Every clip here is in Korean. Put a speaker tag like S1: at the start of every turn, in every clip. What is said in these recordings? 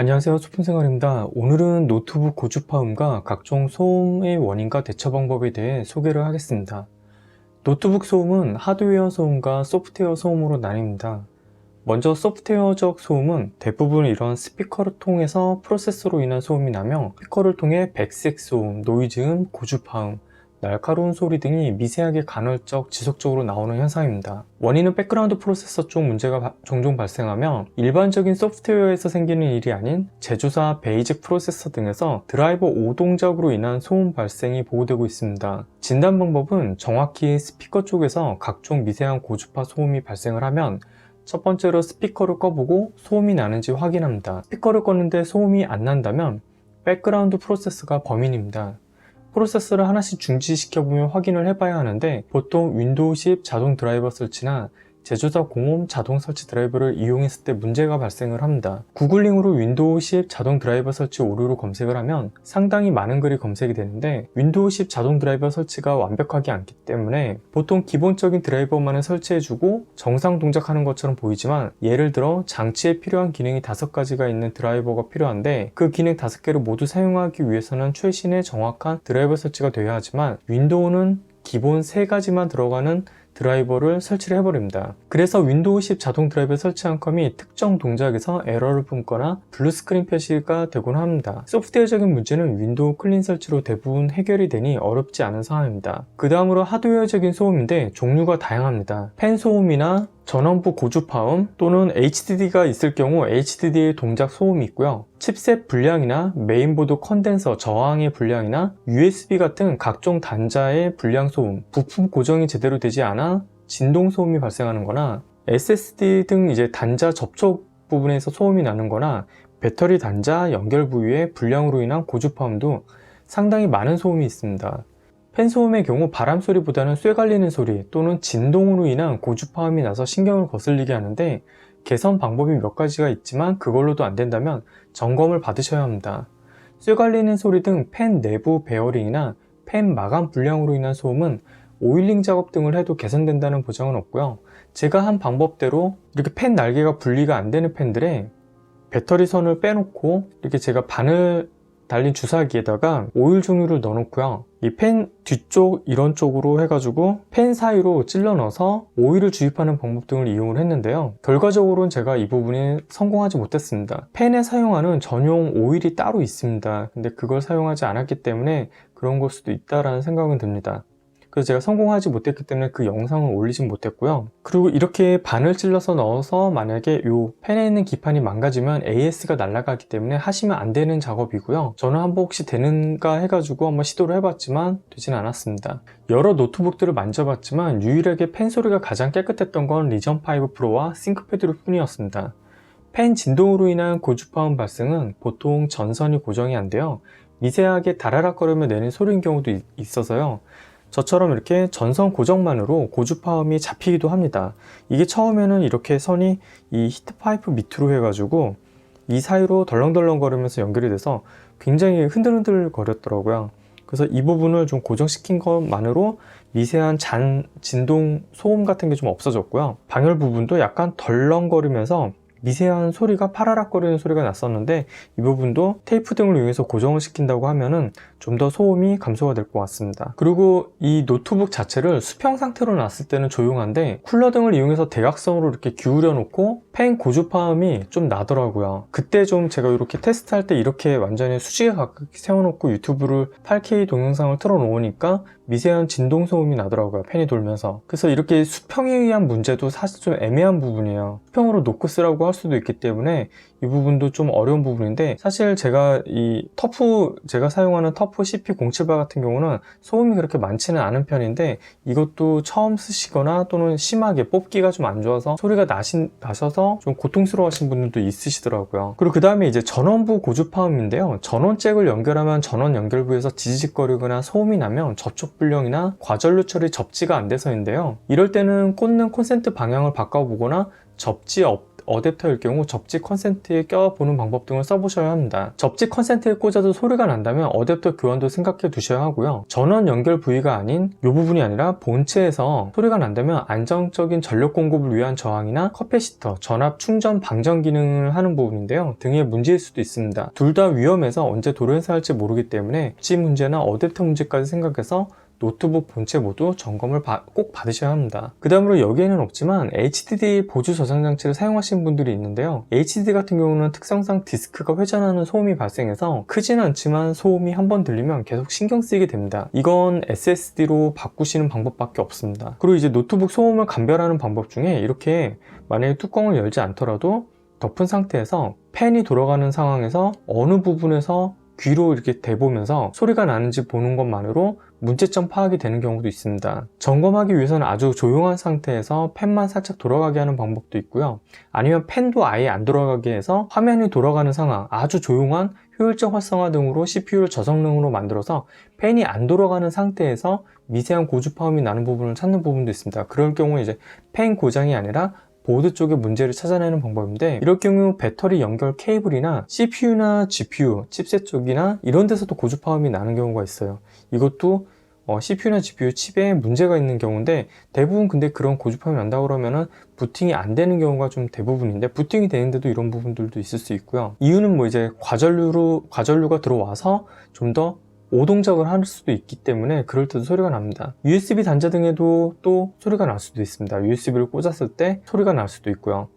S1: 안녕하세요. 소품생활입니다. 오늘은 노트북 고주파음과 각종 소음의 원인과 대처 방법에 대해 소개를 하겠습니다. 노트북 소음은 하드웨어 소음과 소프트웨어 소음으로 나뉩니다. 먼저 소프트웨어적 소음은 대부분 이런 스피커를 통해서 프로세서로 인한 소음이 나며 스피커를 통해 백색 소음, 노이즈음, 고주파음, 날카로운 소리 등이 미세하게 간헐적 지속적으로 나오는 현상입니다. 원인은 백그라운드 프로세서 쪽 문제가 바- 종종 발생하며 일반적인 소프트웨어에서 생기는 일이 아닌 제조사 베이직 프로세서 등에서 드라이버 오동작으로 인한 소음 발생이 보고되고 있습니다. 진단 방법은 정확히 스피커 쪽에서 각종 미세한 고주파 소음이 발생을 하면 첫 번째로 스피커를 꺼보고 소음이 나는지 확인합니다. 스피커를 껐는데 소음이 안 난다면 백그라운드 프로세서가 범인입니다. 프로세서를 하나씩 중지시켜보며 확인을 해봐야 하는데 보통 윈도우 10 자동 드라이버 설치나 제조사 공홈 자동 설치 드라이버를 이용했을 때 문제가 발생을 합니다. 구글링으로 윈도우 10 자동 드라이버 설치 오류로 검색을 하면 상당히 많은 글이 검색이 되는데 윈도우 10 자동 드라이버 설치가 완벽하지 않기 때문에 보통 기본적인 드라이버만을 설치해주고 정상 동작하는 것처럼 보이지만 예를 들어 장치에 필요한 기능이 다섯 가지가 있는 드라이버가 필요한데 그 기능 다섯 개를 모두 사용하기 위해서는 최신의 정확한 드라이버 설치가 되어야 하지만 윈도우는 기본 세 가지만 들어가는 드라이버를 설치를 해버립니다. 그래서 윈도우 10 자동 드라이버 설치한 컴이 특정 동작에서 에러를 뿜거나 블루 스크린 표시가 되곤 합니다. 소프트웨어적인 문제는 윈도우 클린 설치로 대부분 해결이 되니 어렵지 않은 상황입니다. 그 다음으로 하드웨어적인 소음인데 종류가 다양합니다. 펜 소음이나 전원부 고주파음 또는 HDD가 있을 경우 HDD의 동작 소음이 있고요. 칩셋 불량이나 메인보드 컨덴서 저항의 불량이나 USB 같은 각종 단자의 불량 소음, 부품 고정이 제대로 되지 않아 진동 소음이 발생하는 거나 SSD 등 이제 단자 접촉 부분에서 소음이 나는 거나 배터리 단자 연결 부위의 불량으로 인한 고주파음도 상당히 많은 소음이 있습니다. 팬 소음의 경우 바람 소리보다는 쇠 갈리는 소리 또는 진동으로 인한 고주파음이 나서 신경을 거슬리게 하는데 개선 방법이 몇 가지가 있지만 그걸로도 안 된다면 점검을 받으셔야 합니다. 쇠 갈리는 소리 등 팬 내부 베어링이나 팬 마감 불량으로 인한 소음은 오일링 작업 등을 해도 개선된다는 보장은 없고요. 제가 한 방법대로 이렇게 팬 날개가 분리가 안 되는 팬들에 배터리 선을 빼놓고 이렇게 제가 바늘 달린 주사기에다가 오일 종류를 넣어놓고요. 이 펜 뒤쪽 이런 쪽으로 해가지고 펜 사이로 찔러 넣어서 오일을 주입하는 방법 등을 이용을 했는데요. 결과적으로는 제가 이 부분이 성공하지 못했습니다. 펜에 사용하는 전용 오일이 따로 있습니다. 근데 그걸 사용하지 않았기 때문에 그런 걸 수도 있다라는 생각은 듭니다. 그래서 제가 성공하지 못했기 때문에 그 영상을 올리진 못했고요. 그리고 이렇게 반을 찔러서 넣어서 만약에 이 펜에 있는 기판이 망가지면 AS가 날아가기 때문에 하시면 안 되는 작업이고요. 저는 한번 혹시 되는가 해가지고 한번 시도를 해봤지만 되진 않았습니다. 여러 노트북들을 만져봤지만 유일하게 펜 소리가 가장 깨끗했던 건 리전 5 프로와 싱크패드 뿐이었습니다. 펜 진동으로 인한 고주파음 발생은 보통 전선이 고정이 안 돼요. 미세하게 다라락거리며 내는 소리인 경우도 있- 있어서요. 저처럼 이렇게 전선 고정만으로 고주파음이 잡히기도 합니다. 이게 처음에는 이렇게 선이 이 히트 파이프 밑으로 해가지고 이 사이로 덜렁덜렁 거리면서 연결이 돼서 굉장히 흔들흔들 거렸더라고요. 그래서 이 부분을 좀 고정시킨 것만으로 미세한 잔, 진동, 소음 같은 게 좀 없어졌고요. 방열 부분도 약간 덜렁거리면서 미세한 소리가 파라락거리는 소리가 났었는데 이 부분도 테이프 등을 이용해서 고정을 시킨다고 하면은 좀 더 소음이 감소가 될 것 같습니다. 그리고 이 노트북 자체를 수평 상태로 놨을 때는 조용한데 쿨러 등을 이용해서 대각선으로 이렇게 기울여 놓고 팬 고주파음이 좀 나더라고요. 그때 좀 제가 이렇게 테스트할 때 이렇게 완전히 수직에 가깝게 세워놓고 유튜브를 8K 동영상을 틀어 놓으니까 미세한 진동 소음이 나더라고요. 팬이 돌면서. 그래서 이렇게 수평에 의한 문제도 사실 좀 애매한 부분이에요. 수평으로 놓고 쓰라고 할 수도 있기 때문에 이 부분도 좀 어려운 부분인데 사실 제가 이 터프 제가 사용하는 터프 CP078 같은 경우는 소음이 그렇게 많지는 않은 편인데 이것도 처음 쓰시거나 또는 심하게 뽑기가 좀 안 좋아서 소리가 나신, 나셔서 좀 고통스러워 하신 분들도 있으시더라고요. 그리고 그 다음에 이제 전원부 고주파음인데요. 전원 잭을 연결하면 전원 연결부에서 지지직거리거나 소음이 나면 접촉 불량이나 과전류 처리 접지가 안 돼서인데요. 이럴 때는 꽂는 콘센트 방향을 바꿔보거나 접지 없, 어댑터일 경우 접지 컨센트에 껴보는 방법 등을 써보셔야 합니다. 접지 컨센트에 꽂아도 소리가 난다면 어댑터 교환도 생각해 두셔야 하고요. 전원 연결 부위가 아닌 이 부분이 아니라 본체에서 소리가 난다면 안정적인 전력 공급을 위한 저항이나 커패시터, 전압 충전 방전 기능을 하는 부분인데요. 등의 문제일 수도 있습니다. 둘 다 위험해서 언제 도로에서 할지 모르기 때문에 접지 문제나 어댑터 문제까지 생각해서 노트북 본체 모두 점검을 바- 꼭 받으셔야 합니다. 그 다음으로 여기에는 없지만 HDD 보조 저장 장치를 사용하시는 분들이 있는데요. HDD 같은 경우는 특성상 디스크가 회전하는 소음이 발생해서 크진 않지만 소음이 한 번 들리면 계속 신경 쓰이게 됩니다. 이건 SSD로 바꾸시는 방법밖에 없습니다. 그리고 이제 노트북 소음을 감별하는 방법 중에 이렇게 만약에 뚜껑을 열지 않더라도 덮은 상태에서 팬이 돌아가는 상황에서 어느 부분에서 귀로 이렇게 대보면서 소리가 나는지 보는 것만으로 문제점 파악이 되는 경우도 있습니다. 점검하기 위해서는 아주 조용한 상태에서 팬만 살짝 돌아가게 하는 방법도 있고요. 아니면 팬도 아예 안 돌아가게 해서 화면이 돌아가는 상황, 아주 조용한 효율적 활성화 등으로 CPU를 저성능으로 만들어서 팬이 안 돌아가는 상태에서 미세한 고주파음이 나는 부분을 찾는 부분도 있습니다. 그럴 경우 이제 팬 고장이 아니라 보드 쪽의 문제를 찾아내는 방법인데 이럴 경우 배터리 연결 케이블이나 CPU나 GPU, 칩셋 쪽이나 이런 데서도 고주파음이 나는 경우가 있어요. 이것도 어, CPU나 GPU 칩에 문제가 있는 경우인데 대부분 근데 그런 고주파음이 난다 그러면은 부팅이 안 되는 경우가 좀 대부분인데 부팅이 되는데도 이런 부분들도 있을 수 있고요. 이유는 뭐 이제 과전류로 과전류가 들어와서 좀더 오동작을 할 수도 있기 때문에 그럴 때도 소리가 납니다. USB 단자 등에도 또 소리가 날 수도 있습니다. USB를 꽂았을 때 소리가 날 수도 있고요.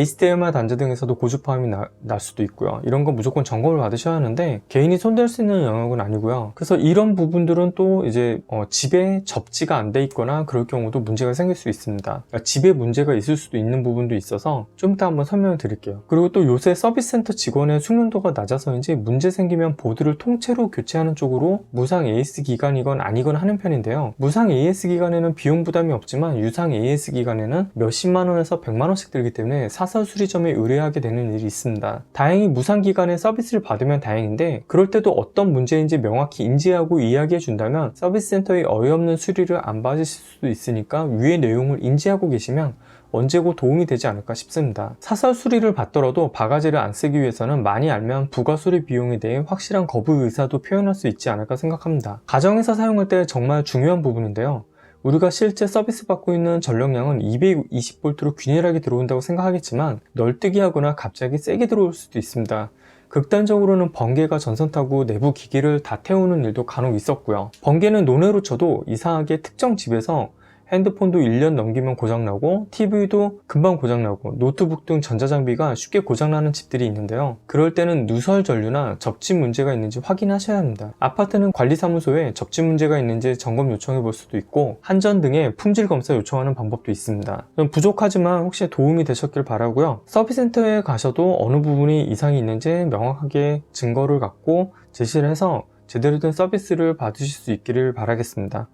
S1: HDMI 단자 등에서도 고주파음이 나- 날 수도 있고요. 이런 거 무조건 점검을 받으셔야 하는데 개인이 손댈 수 있는 영역은 아니고요. 그래서 이런 부분들은 또 이제 어, 집에 접지가 안 돼 있거나 그럴 경우도 문제가 생길 수 있습니다. 그러니까 집에 문제가 있을 수도 있는 부분도 있어서 좀 이따 한번 설명을 드릴게요. 그리고 또 요새 서비스 센터 직원의 숙련도가 낮아서인지 문제 생기면 보드를 통째로 교체하는 쪽으로 무상 AS 기간이건 아니건 하는 편인데요. 무상 AS 기간에는 비용 부담이 없지만 유상 AS 기간에는 몇십만 원에서 백만 원씩 들기 때문에 사설 수리점에 의뢰하게 되는 일이 있습니다. 다행히 무상 기간에 서비스를 받으면 다행인데 그럴 때도 어떤 문제인지 명확히 인지하고 이야기해 준다면 서비스 센터의 어이없는 수리를 안 받으실 수도 있으니까 위의 내용을 인지하고 계시면 언제고 도움이 되지 않을까 싶습니다. 사설 수리를 받더라도 바가지를 안 쓰기 위해서는 많이 알면 부가 수리 비용에 대해 확실한 거부 의사도 표현할 수 있지 않을까 생각합니다. 가정에서 사용할 때 정말 중요한 부분인데요. 우리가 실제 서비스 받고 있는 전력량은 220V로 균일하게 들어온다고 생각하겠지만 널뛰기 하거나 갑자기 세게 들어올 수도 있습니다. 극단적으로는 번개가 전선 타고 내부 기기를 다 태우는 일도 간혹 있었고요. 번개는 논외로 쳐도 이상하게 특정 집에서 핸드폰도 1년 넘기면 고장나고 TV도 금방 고장나고 노트북 등 전자장비가 쉽게 고장나는 집들이 있는데요. 그럴 때는 누설 전류나 접지 문제가 있는지 확인하셔야 합니다. 아파트는 관리사무소에 접지 문제가 있는지 점검 요청해 볼 수도 있고 한전 등의 품질 검사 요청하는 방법도 있습니다. 좀 부족하지만 혹시 도움이 되셨길 바라고요. 서비스센터에 가셔도 어느 부분이 이상이 있는지 명확하게 증거를 갖고 제시를 해서 제대로 된 서비스를 받으실 수 있기를 바라겠습니다.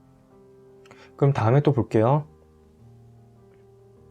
S1: 그럼 다음에 또 볼게요.